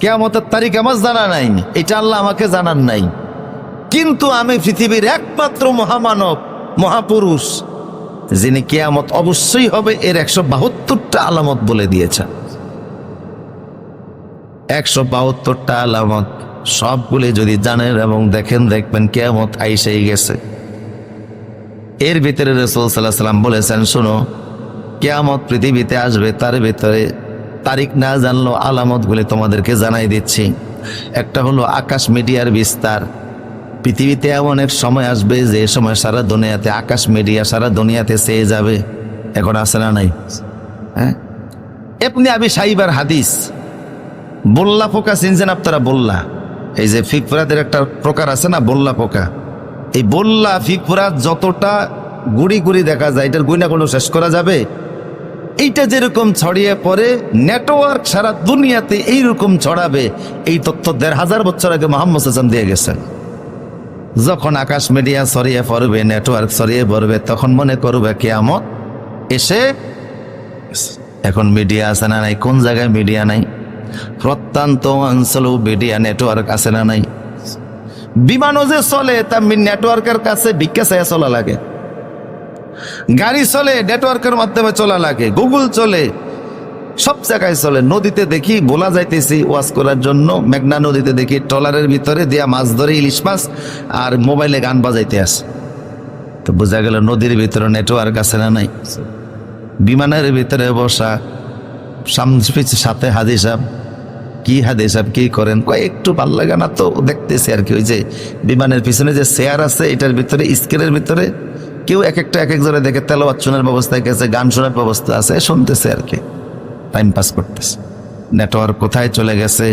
কেয়ামতের তারিখ আমার জানা নাই, এটা আল্লাহ আমাকে জানান নাই। কিন্তু আমি পৃথিবীর একমাত্র মহামানব, মহাপুরুষ, যিনি কেয়ামত অবশ্যই হবে এর একশো বাহাত্তরটা আলামত বলে দিয়েছেন একশো বাহাত্তরটা আলামত সবগুলি যদি জানেন এবং দেখেন, দেখবেন কেয়ামত আইসেই গেছে। এর ভিতরে রসুল সাল্লাহ সাল্লাম বলেছেন, শোনো, কেয়ামত পৃথিবীতে আসবে, তার ভিতরে তারিখ না জানলো আলামতগুলি তোমাদেরকে জানাই দিচ্ছি। একটা হলো আকাশ মিডিয়ার বিস্তার। পৃথিবীতে এমন এক সময় আসবে যে সময় সারা দুনিয়াতে আকাশ মিডিয়া সারা দুনিয়াতে চেয়ে যাবে। এখন আসে না নাই? হ্যাঁ? এমনি আবি সাইবার হাদিস। বল্লা পোকা চিনছেন আপনারা বল্লা। এই যে ফিকফুরাদের একটা প্রকার আছে না, বল্লা পোকা। এই বল্লা ফিকফুরাত যতটা গুড়ি গুড়ি দেখা যায়, এটার গুইনা কোনো শেষ করা যাবে। এইটা যেরকম ছড়িয়ে পড়ে নেটওয়ার্ক সারা দুনিয়াতে এইরকম ছড়াবে, এই তথ্য দেড় হাজার বছর আগে মোহাম্মদ হাসান দিয়ে গেছেন। যখন আকাশ মিডিয়া ছড়িয়ে পড়বে নেটওয়ার্ক ছড়িয়ে পড়বে, তখন মনে করবে কেয়ামত এসে এখন মিডিয়া আছে না নাই? কোন জায়গায় মিডিয়া নাই? প্রত্যন্ত অঞ্চলেও মিডিয়া নেটওয়ার্ক আছে না নাই? বিমানও যে চলে, তা নেটওয়ার্কের কাছে ভিক্ষা চলা লাগে। গাড়ি চলে নেটওয়ার্কের মাধ্যমে চলা লাগে গুগল চলে, সব জায়গায় চলে। নদীতে দেখি, বোলা যাইতেছি ওয়াশ করার জন্য, মেঘনা নদীতে দেখি, ট্রলারের ভিতরে দিয়া মাছ ধরে ইলিশ মাছ আর মোবাইলে গান বাজাইতে আসে তো বোঝা গেল নদীর ভিতরে নেটওয়ার্ক আছে না নাই? বিমানের ভিতরে বসা সামনে সাথে হাদি সাহেব, কি হাদি সাহেব, কি করেন? কয়, একটু ভালো লাগে না তো, দেখতেছি আর কি, ওই যে বিমানের পিছনে যে চেয়ার আছে, এটার ভিতরে স্ক্রিনের ভিতরে কেউ এক একটা এক একজনে দেখে তেলাওয়াত শোনার ব্যবস্থা গেছে গান শোনার ব্যবস্থা আছে, শুনতেছে আর কি। টাইম পাস করতেছে। নেটওয়ার্ক কোথায় চলে গেছে?